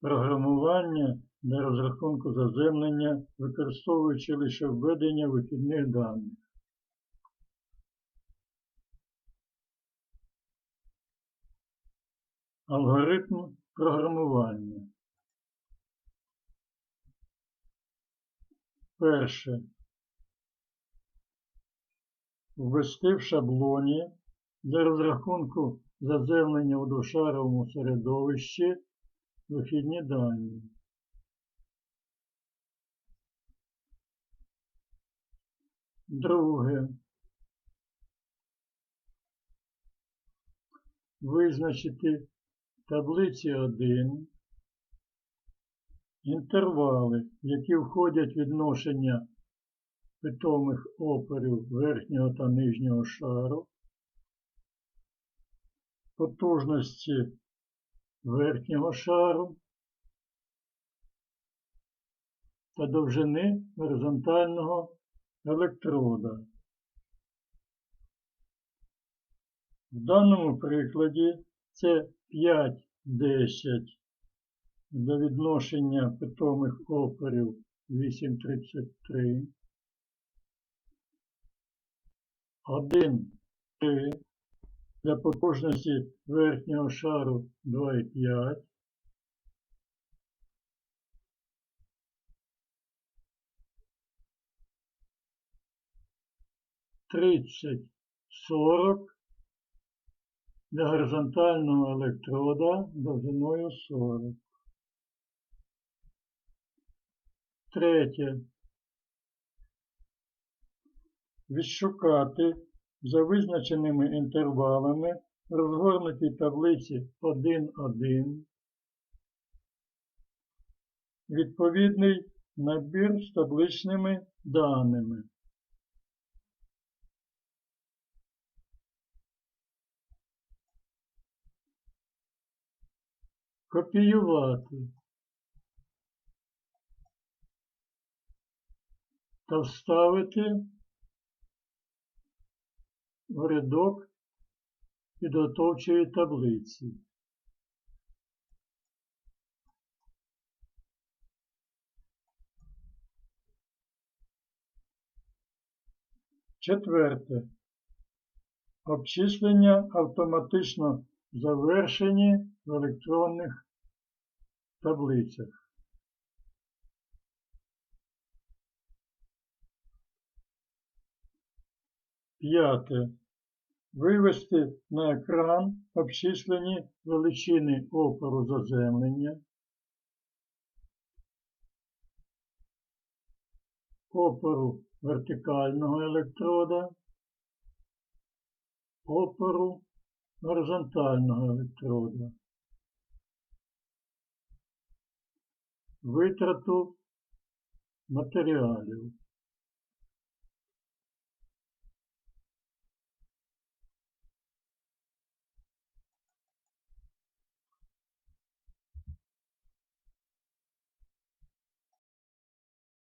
програмування для розрахунку заземлення, використовуючи лише введення вихідних даних. Алгоритм програмування. Перше. Ввести в шаблоні для розрахунку заземлення у двошаровому середовищі вихідні дані. Друге. Визначити таблиці 1 інтервали, які входять відношення питомих опорів верхнього та нижнього шару, потужності верхнього шару та довжини горизонтального електрода. В даному прикладі це 5-10 для відношення питомих опорів 8,33, 1, 3 для потужності верхнього шару 2,5, тридцять сорок для горизонтального електрода довжиною 40. Третє. Відшукати за визначеними інтервалами розгорнутій таблиці 1.1 відповідний набір з табличними даними. Копіювати та вставити в рядок підготовчої таблиці. Четверте. Обчислення автоматично завершені в електронних таблицях. П'яте. Вивести на екран обчислені величини опору заземлення, опору вертикального електрода, опору горизонтального електрода, витрату матеріалів.